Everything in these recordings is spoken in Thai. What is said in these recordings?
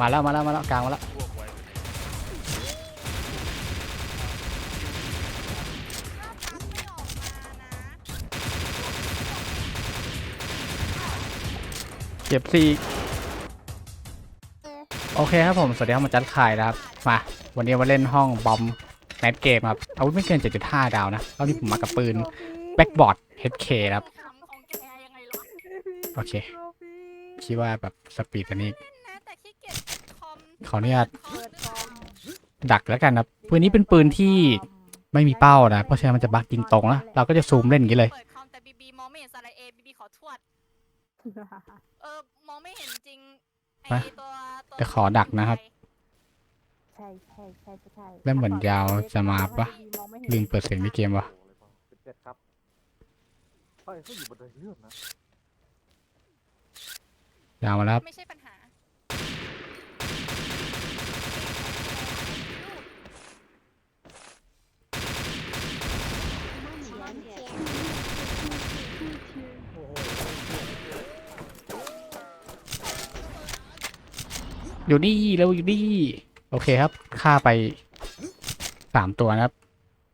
มาแล้วมาแล้วมาแล้วกลางมาแล้วเก็บสี่โอเคครับผมสวัสดีครับมาจัดขายนะครับ มา วันนี้มาเล่นห้องบอมแมทเกมครับอาวุธไม่เกิน 7.5 ดาวนะรอบนี้ผมมากับปืนแบ็กบอร์ด HK นะครับ โอเค คิดว่าแบบสปีดอันนี้ นะแต่ขี้เกียจคอม ขออนุญาตคอมหรือเปล่าดักแล้วกันนะปืนนี้เป็นปืนที่ไม่มีเป้านะ เพราะฉะนั้นมันจะบักยิงตรงนะเราก็จะซูมเล่นอย่างนี้เลยเปิดคอมแต่บีบีมองไม่เห็นสไลด์เอบีบีขอทวดเออมองไม่เห็นจริงไอมาตัวตัวจะขอดักนะครับใช่ใช่ใช่ใช่แล้วเหมือนยาวจะมาปะลืมเปิดเสียงในเกมวะสิบเจ็ดครับเฮ้ยเขาอยู่บนไดเลื่อนนะยาวมาแล้วครับไม่ใช่ปัญหา อยู่นี่แล้วอยู่นี่ โอเคครับฆ่าไปสามตัวนะครับ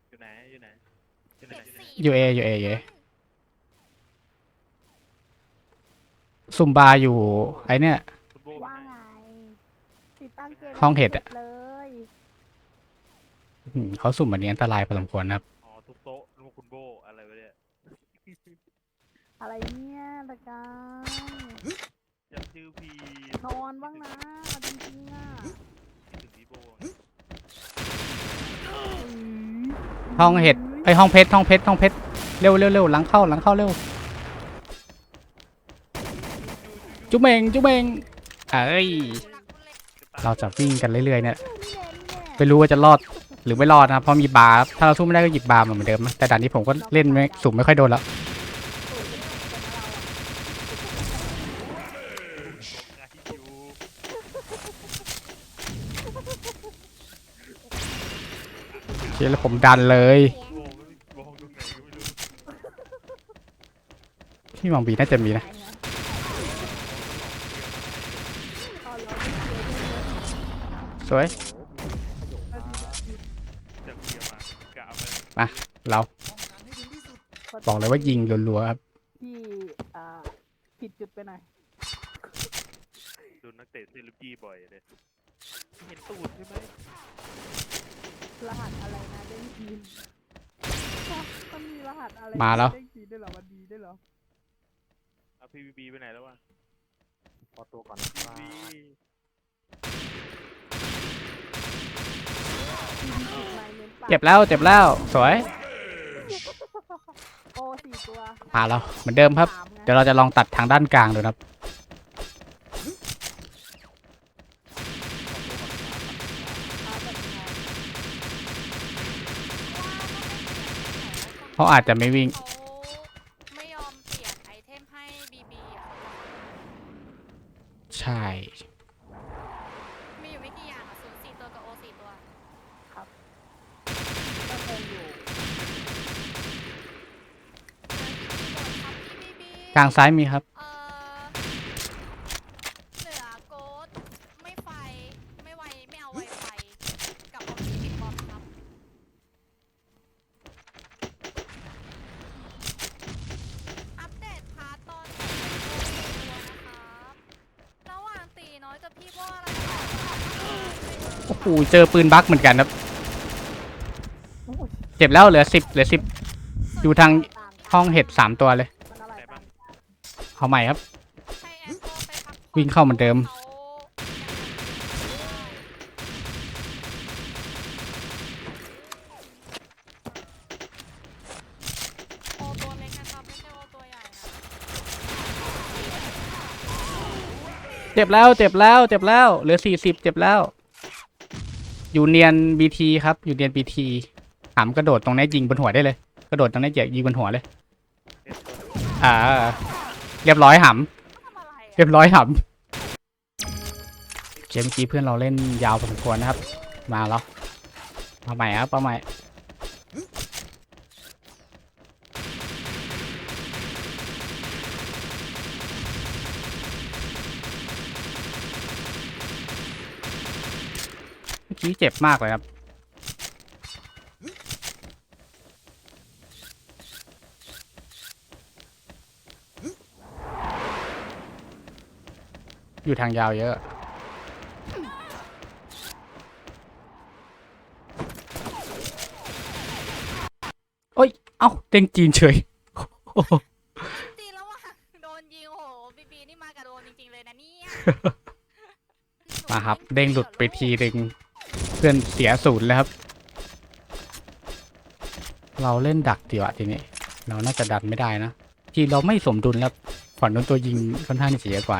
อยู่ไหนอยู่ไหนอยู่ไหนเด็กอยู่ไหนสี่อยู่เออยู่เออยู่เอซุมบาอยู่ ไอเนี่ยฟุตบอลว่าไงติดตั้งเกมห้องเห็ดอะ เลยอืมเขาสุ่มแบบนี้อันตรายพอสมควรนะครับ อ๋อทุบโต๊ะนึกว่าคุณโบอะไรวะเนี่ยอะไรเนี่ยตะการ จำชื่อพีนอนบ้างนะเอาจริงๆอะคิดถึงพี่โบห้องเห็ดไอยห้องเพชรห้องเพชรห้องเพชรเร็วเร็วเร็วหลังเข้าหลังเข้าเร็วจุ๊บเมงจุ๊บเมงเอ้ยทุลักทุเลเราจะวิ่งกันเรื่อยๆเนี่ยนี่แหละนี่แหละไม่รู้ว่าจะรอดหรือไม่รอดนะครับเพราะมีบาร์ครับถ้าเราสู้ไม่ได้ก็หยิบบาร์มาเหมือนเดิมนะแต่ด่านนี้ผมก็เล่นไม่สุ่มไม่ค่อยโดนแล้ว งานที่อยู่ เชี่ยแล้วผมดันเลยโบไม่มองตรงไหนก็ไม่รู้พี่มองบีน่าจะมีนะเอาเหรอสวยจะเพียมากะเอาไปมาเรา บอกเลยว่ายิงรัวๆครับที่อ่าผิดจุดไปหน่อยดูนักเตะเซเลบรีบ่อยเลย เห็นตูดใช่ไหมรหัสอะไรนะเด้งทีมมันมีรหัสอะไรมาแล้ว เด้งทีมด้วยเหรอมันดีด้วยเหรอเอาพีวีบีไปไหนแล้ววะพอตัวก่อนพีว่าวีทีมผิดไมเน้นปากเจ็บแล้วเจ็บแล้วสวยโอ้สี่ตัวมาแล้วเหมือนเดิมครับ สามไงเดี๋ยวเราจะลองตัดทางด้านกลางดูนะครับ เอาแบบยังไง เขาอาจจะไม่วิ่งเขาไม่ยอมเปลี่ยนไอเทมให้บีบีอะใช่ มีอยู่ไม่กี่อย่างอะศูนย์สี่ตัวกับโอสี่ตัว ก็งงอยู่กลางซ้ายมีครับ เออเหลือโกดไม่ไฟ ไม่ไว ไม่เอาไวไฟ กับออมสินบอมครับ อัปเดตพาร์ตตอนนี้นะครับ ระหว่างตีน้อยกับพี่โบอะไร โอ้โหเจอปืนบั๊กเหมือนกันครับโอ้ยเจ็บแล้วเหลือสิบเหลือสิบอยู่ทางต่างห้องเห็ดสามตัวเลยมันอะไรไหนต่าบ้างงเอาใหม่ครับให้แอนโทไปพักผ่อนวิ่งเข้าเหมือนเดิมขาโอตัวเล็กนะครับไม่ใช่โอตัวใหญ่นะเจ็บแล้ว เจ็บแล้ว เจ็บแล้ว เหลือสี่สิบเจ็บแล้ว อยู่เนียนบีทีครับ อยู่เนียนบีทีหามกระโดดตรงนี้ยิงบนหัวได้เลย กระโดดตรงนี้เหยียบยิงบนหัวเลย อ่า เรียบร้อยหำอะไรำเรียบร้อยหำเกมเมื่อกี้เพื่อนเราเล่นยาวพอสมควรนะครับ มาแล้วเอาใหม่ครับเอาใหม่ มื่อกี้เจ็บมากเลยครับ อยู่ทางยาวเยอะ โอ้ย เอ้าเด้งจีนเฉยโอ้โหจริงแล้วว่ะโดนยิงโอ้โหบีบีนี่มากับโดนจริงๆเลยนะเนี่ยมาครับ เด้งหลุดไปทีหนึ่ง เพื่อนเสียศูนย์แล้วครับ เราเล่นดักดีกว่าทีนี้ เราน่าจะดันไม่ได้นะ ทีมเราไม่สมดุลแล้วฝั่งนู้นตัวยิงค่อนข้างที่จะเสียกว่า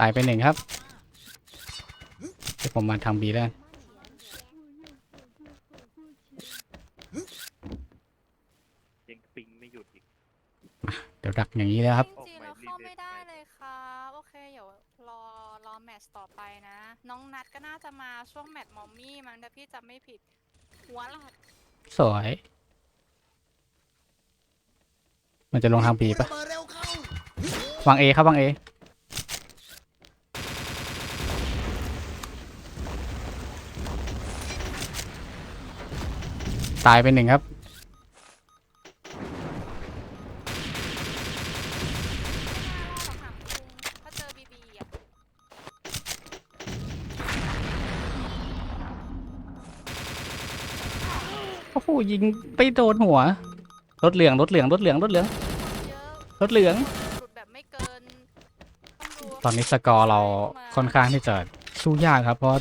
ตายไปหนึ่งครับเดี๋ยวผมมาทางบีแล้วกัน ยังปิงไม่หยุดอีก เดี๋ยวดักอย่างนี้แล้วครับ จริงๆเราเข้าไม่ได้เลยครับโอเคเดี๋ยวรอรอแมตช์ต่อไปนะ น้องนัดก็น่าจะมาช่วงแมตช์มอมมี่มั้งถ้าพี่จำไม่ผิด หัวหลักสวย มันจะลงทางบีปะวางเอครับวางเอตายไปหนึ่งครับ โอ้โหยิงไปโดนหัว รถเหลืองรถเหลืองรถเหลืองรถเหลืองเยอะรถเหลือง หลุดแบบไม่เกินต้องดูตอนนี้สกอร์เราค่อนข้างที่จะสู้ยากครับเพราะ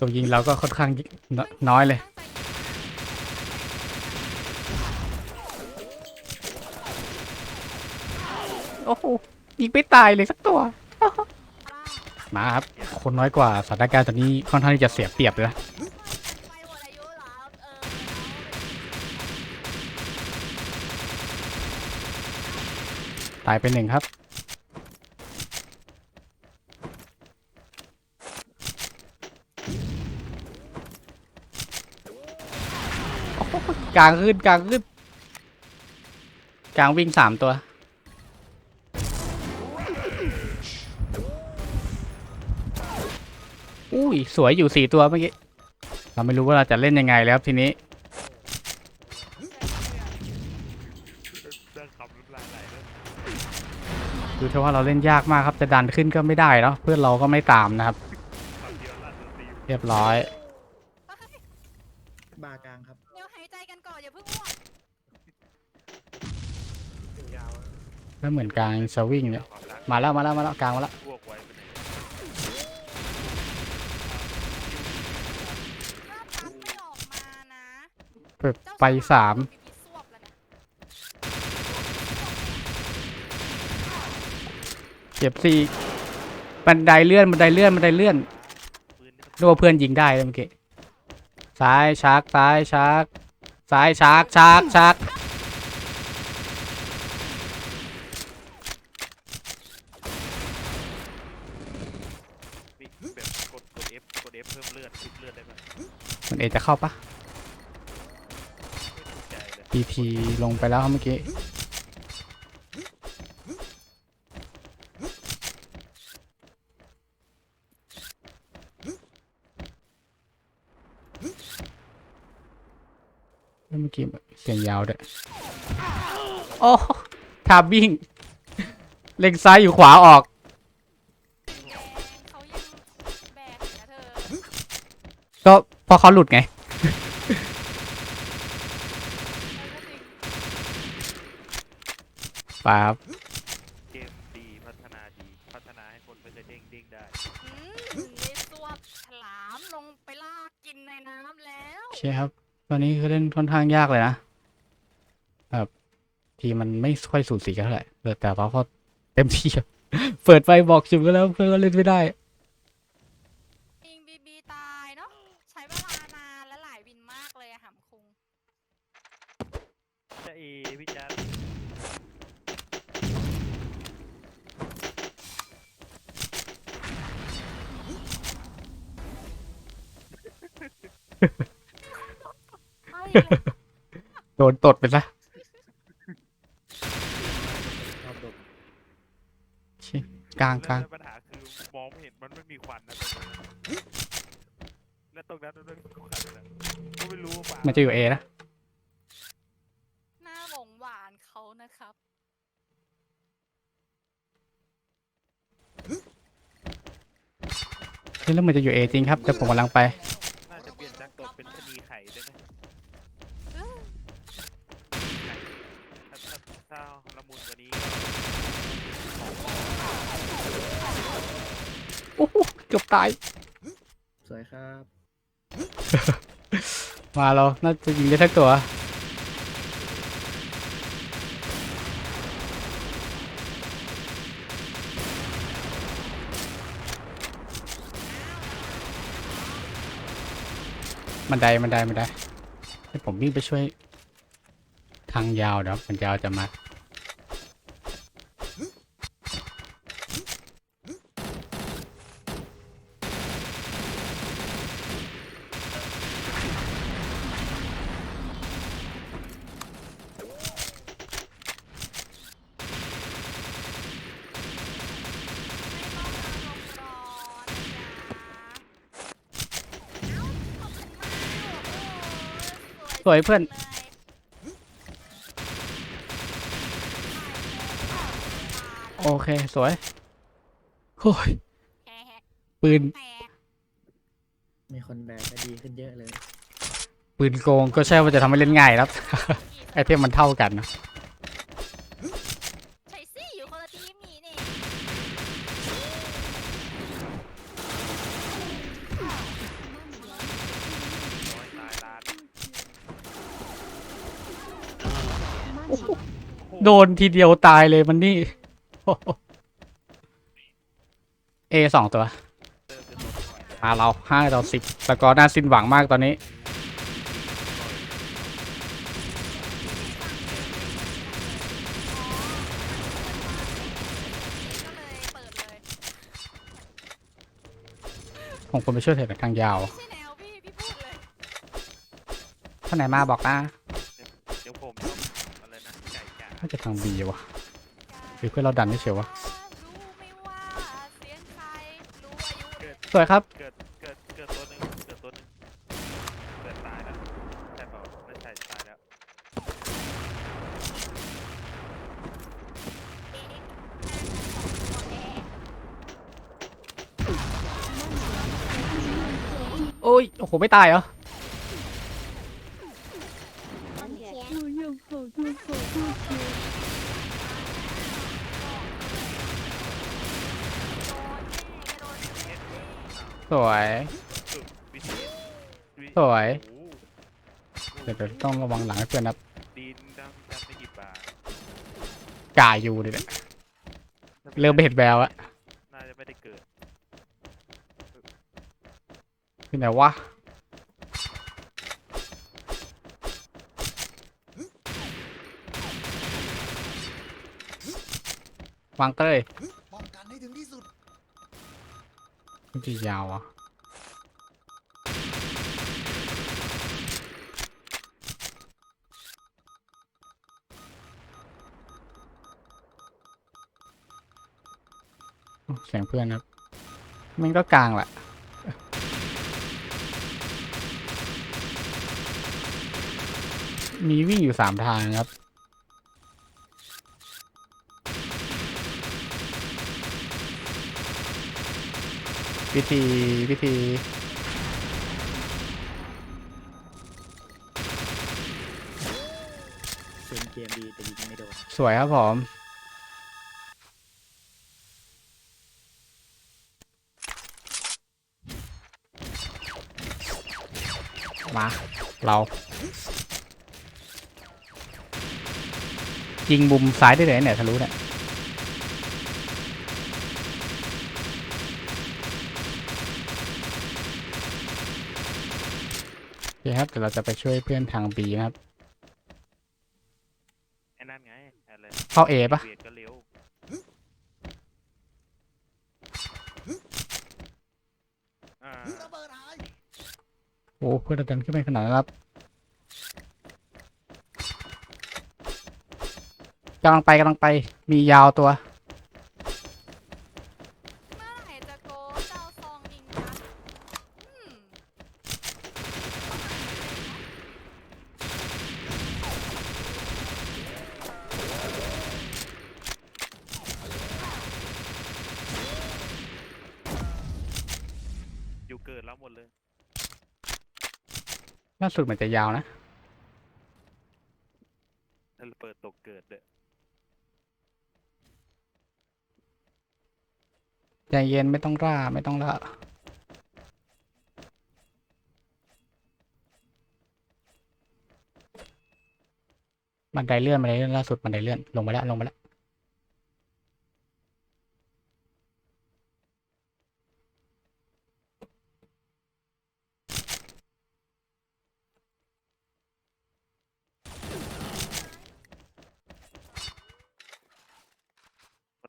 ตัวยิงเราก็ค่อนข้างนน้อยเลย โอ้โหยิงไม่ตายเลยสักตัว มาครับ คนน้อยกว่าสถานการณ์ตอนนี้ค่อนข้างที่จะเสียเปรียบเลยนะ ไปหมดอายุเหรอเออ ตายไปหนึ่งครับ กลางขึ้นกลางขึ้น กลางวิ่งสามตัว อุ้ย สวยอยู่สี่ตัวเมื่อกี้ เราไม่รู้ว่าเราจะเล่นยังไงแล้วทีนี้ เรื่องคำน้ำลายไหลเลย ดูเท่าว่าเราเล่นยากมากครับจะดันขึ้นก็ไม่ได้เนาะเพื่อนเราก็ไม่ตามนะครับคำเดียวลั่นดนตรีเรียบร้อยบากลางครับเดี๋ยวหายใจกันก่อนอย่าเพิ่งอ้วกยาวแล้วเหมือนกลางสวิงเนี่ยความรักมาแล้วมาแล้วมาแล้วกลางมาแล้วพวกไว้ไปไหนถ้าปั๊บไม่ออกมานะ ไปไปสาม บีบีสวบแล้วนะ เจ็บสี่บันไดเลื่อนบันไดเลื่อนบันไดเลื่อนปืนนี่มันนึกว่าเพื่อนยิงได้เลยเมื่อกี้ซ้ายชาร์กซ้ายชาร์กซ้ายชาร์กชาร์กชาร์กมีแบบกดกด F กด F เพิ่มเลือดชุบเลือดได้ไหมมันเอจะเข้าปะไม่ถูกใจเลยพีทีลงไปแล้วครับเมื่อกี้ เมื่อกี้เสียงยาวด้วยโอ้ทาบิ้งเล็งซ้ายอยู่ขวาออกแดงเขายังแบกอยู่นะเธอก็เพราะเขาหลุดไง เออก็จริงไปครับเกมดีพัฒนาดี พัฒนาให้คนไม่เคยเด้งเด้งได้ อืมได้สวบฉลามลงไปลากกินในน้ำแล้ว โอเคครับต อนนี้คือเล่นค่อนข้างยากเลยนะครับทีมมันไม่ค่อยสูสีกันเท่าไหร่เออแต่เราก็เต็มที่ครับเปิดไฟบอกจุดกันแล้วเพื่อนก็เล่นไม่ได้ยิงบีบีตายเนาะใช้เวลานานและหลายวินมากเลยอะหำคุงจะเอพี่จัด โดนตดไปซะชอบดมชิกลางกลางแล้วปัญหาคือมองไม่เห็นมันไม่มีควันนะตรงนั้นและตรงนั้นมันไม่มีควันนะก็ไม่รู้ว่าป่ามันจะอยู่เอนะหน้าหวงหวานเขานะครับ เฮ้ยแล้วมันจะอยู่เอจริงครับแต่ผมกำลังไปน่าจะเปลี่ยนจากตัวเป็นชะนีไข่ได้ไหม เอ้อ ถ้าถ้าถ้าละมุนกว่านี้ โอ้โหเกือบตาย สวยครับมาเรา น่าจะยิงได้สักตัว มันไดมันไดมันไดให้ผมวิ่งไปช่วย ทางยาวเดี๋ยวมันยาวจะมา ไม่ต้องมาลงรอนะจ๊ะเอ้าขอบคุณมากโอ้โห สวยเพื่อนจังลยโอเค สวยโอ้ยแฮะแฮะปืนแฮะมีคนแบกก็ดีขึ้นเยอะเลย ปืนโกงก็ใช่ว่าจะทำให้เล่นง่ายครับ ไอเทมมันเท่ากันนะ ใช่สิอยู่คนละทีมนี่นี่ น้อยตายล้าน โดนทีเดียวตายเลยมันนี่ เอสองตัวเติมจะโดนปล่อยมาเราห้าต่อสิบสกอร์น่าสิ้นหวังมากตอนนี้ก็เลยเปิดเลยผมควรไปช่วยเทรดทางยาวไม่ใช่แนวพี่พี่พูดเลยท่านไหนมาบอกนะ เดี๋ยวผมทำอะไรนะไก่จ๋า น่าจะทางบีวะหรือเพื่อนเราดันไม่เชียววะรู้ไม่ว่าเสียงใครรู้อายุเด็กสวยครับเกิดเกิดเกิดตัวหนึ่งเกิดตัวหนึ่งเกิดตายแล้วใช่เปล่าไม่ใช่ตายแล้วเอ๊ะเอ๊ะโอ้ยโอ้โหไม่ตายเหรอ หนูอยากขอโทษขอโทษที โดนแน่โดนแน่ สวยสุดวิธีวิสวยโอ้โหเดี๋ยวเดี๋ยวต้องระวังหลังให้เพื่อนนะครับดินดังจำไม่กี่บาทกาอยู่ดิเนี่ยเริ่มไม่เห็นแววอะน่าจะไม่ได้เกิดที่ไหนวะวางเต้ย มันจะยาวอะเสียงเพื่อนครับ มันก็กลางแหละมีวิ่งอยู่สามทางครับ วิธีวิธีเซนเกมดีแต่ยิงไม่โดนสวยครับผมมาเรายิงมุมซ้ายได้เลยเนี่ยทะลุเนี่ย โอเคครับเดี๋ยวเราจะไปช่วยเพื่อนทางบีนะครับ ไอ้นั่นไงอะไรเข้า A ปะเวียดก็เร็วอ่าระเบิดหายโอ้เพื่อนเราดันขึ้นไปขนาดนั้นครับกำลังไปกำลังไปมียาวตัว เมื่อไหร่จะโกเจ้าซองยิงยักษ์อืม อยู่เกิดแล้วหมดเลยล่าสุดมันจะยาวนะ ถ้าเปิดตกเกิดเลยใจเย็นไม่ต้องร่าไม่ต้องล่าบันไดเลื่อนบันไดเลื่อนล่าสุดบันไดเลื่อนลงมาแล้วลงมาแล้ว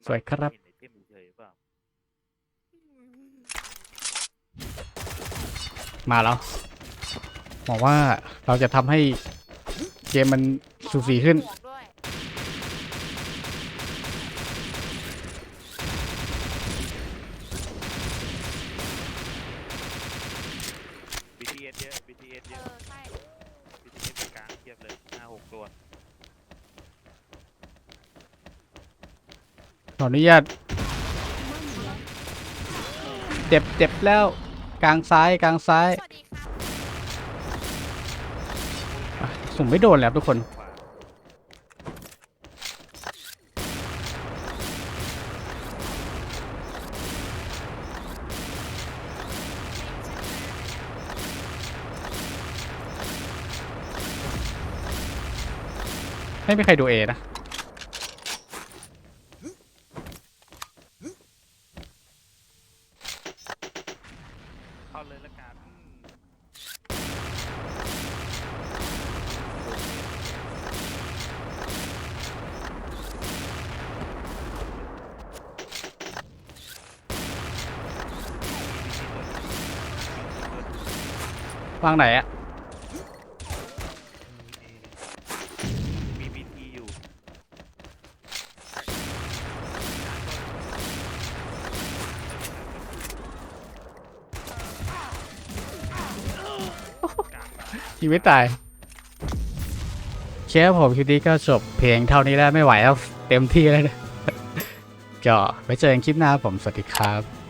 สวยครับเห็นไอเทมเฉยๆเปล่ามาแล้วบอกว่าเราจะทำให้เกมมันสูสีขึ้น หมวกด้วย บีทีเอสเยอะบีทีเอส เอ เยอะ อ ใช่ บีทีเอสกลางเทียบเลยห้าหกตัว ข ออนุญาตเจ็บเจ็บแล้ว กลางซ้ายกลางซ้ายสุ่มไม่โดนแล้วทุกคน ไม่มีใครดูเอนะ เข้าเลยละกัน วางไหนอะมีบีทีอยู่กลางร้านชีวิตตายเชฟผมคลิปนี้ก็จบเพลงเท่านี้แล้วไม่ไหวแล้ว เต็มที่แล้วนะก็ไว้เจอกันคลิปหน้าผมสวัสดีครับ